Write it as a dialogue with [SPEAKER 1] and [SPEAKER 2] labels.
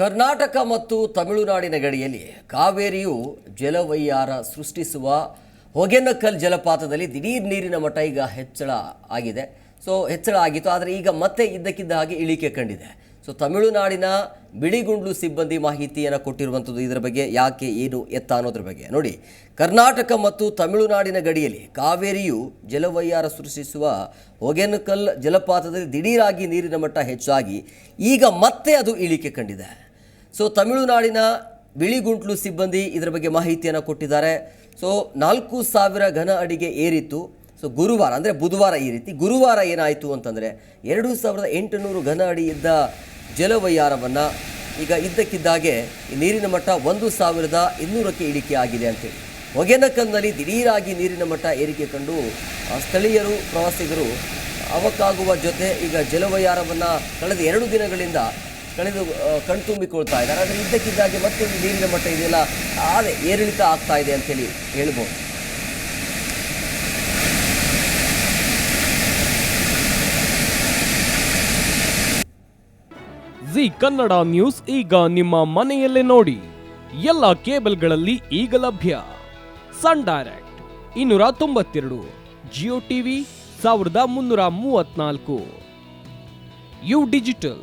[SPEAKER 1] ಕರ್ನಾಟಕ ಮತ್ತು ತಮಿಳುನಾಡಿನ ಗಡಿಯಲ್ಲಿ ಕಾವೇರಿಯು ಜಲವೈಯಾರ ಸೃಷ್ಟಿಸುವ ಹೊಗೆನಕಲ್ ಜಲಪಾತದಲ್ಲಿ ದಿಢೀರ್ ನೀರಿನ ಮಟ್ಟ ಈಗ ಹೆಚ್ಚಳ ಆಗಿದೆ. ಸೊ ಹೆಚ್ಚಳ ಆಗಿತ್ತು. ಆದರೆ ಈಗ ಮತ್ತೆ ಇದ್ದಕ್ಕಿದ್ದ ಹಾಗೆ ಇಳಿಕೆ ಕಂಡಿದೆ. ಸೊ ತಮಿಳುನಾಡಿನ ಬಿಳಿಗುಂಡ್ಲು ಸಿಬ್ಬಂದಿ ಮಾಹಿತಿಯನ್ನು ಕೊಟ್ಟಿರುವಂಥದ್ದು ಇದರ ಬಗ್ಗೆ ಯಾಕೆ, ಏನು ಎತ್ತ ಅನ್ನೋದ್ರ ಬಗ್ಗೆ. ನೋಡಿ, ಕರ್ನಾಟಕ ಮತ್ತು ತಮಿಳುನಾಡಿನ ಗಡಿಯಲ್ಲಿ ಕಾವೇರಿಯು ಜಲವೈಯಾರ ಸೃಷ್ಟಿಸುವ ಹೊಗೆನಕಲ್ ಜಲಪಾತದಲ್ಲಿ ದಿಢೀರಾಗಿ ನೀರಿನ ಮಟ್ಟ ಹೆಚ್ಚಾಗಿ ಈಗ ಮತ್ತೆ ಅದು ಇಳಿಕೆ ಕಂಡಿದೆ. ಸೊ ತಮಿಳುನಾಡಿನ ಬಿಳಿಗುಂಟ್ಲು ಸಿಬ್ಬಂದಿ ಇದರ ಬಗ್ಗೆ ಮಾಹಿತಿಯನ್ನು ಕೊಟ್ಟಿದ್ದಾರೆ. ಸೊ ನಾಲ್ಕು ಸಾವಿರ ಘನ ಅಡಿಗೆ ಏರಿತ್ತು. ಸೊ ಗುರುವಾರ ಅಂದರೆ ಬುಧವಾರ ಈ ರೀತಿ. ಗುರುವಾರ ಏನಾಯಿತು ಅಂತಂದರೆ ಎರಡು ಸಾವಿರದ ಎಂಟುನೂರು ಘನ ಅಡಿ ಇದ್ದ ಜಲವೈಯಾರವನ್ನು ಈಗ ಇದ್ದಕ್ಕಿದ್ದಾಗೆ ಈ ನೀರಿನ ಮಟ್ಟ ಒಂದು ಸಾವಿರದ ಇನ್ನೂರಕ್ಕೆ ಇಳಿಕೆ ಆಗಿದೆ ಅಂತೇಳಿ ಹೊಗೆನಕಲ್ನಲ್ಲಿ ದಿಢೀರಾಗಿ ನೀರಿನ ಮಟ್ಟ ಏರಿಕೆ ಕಂಡು ಸ್ಥಳೀಯರು, ಪ್ರವಾಸಿಗರು ಅವಕ್ಕಾಗುವ ಜೊತೆ ಈಗ ಜಲವೈಯಾರವನ್ನು ಕಳೆದ ಎರಡು ದಿನಗಳಿಂದ ಕಳೆದು ಕಣ್ತುಂಬಿಕೊಳ್ತಾ ಇದ್ದಾರೆ. ಆದರೆ ಇದ್ದಕ್ಕಿದ್ದಾಗೆ ಮತ್ತೊಂದು ನೀರಿನ ಮಟ್ಟ ಇದೆಲ್ಲ ಆದರೆ ಏರಿಳಿತ ಆಗ್ತಾ ಇದೆ ಅಂತೇಳಿ ಹೇಳ್ಬೋದು.
[SPEAKER 2] ಜಿ ಕನ್ನಡ ನ್ಯೂಸ್ ಈಗ ನಿಮ್ಮ ಮನೆಯಲ್ಲೇ ನೋಡಿ. ಎಲ್ಲ ಕೇಬಲ್ಗಳಲ್ಲಿ ಈಗ ಲಭ್ಯ. ಸನ್ ಡೈರೆಕ್ಟ್ ಇನ್ನೂರ ತೊಂಬತ್ತೆರಡು, ಜಿಯೋ ಟಿವಿ ಸಾವಿರದ ಮುನ್ನೂರ ಮೂವತ್ನಾಲ್ಕು ಯು ಡಿಜಿಟಲ್.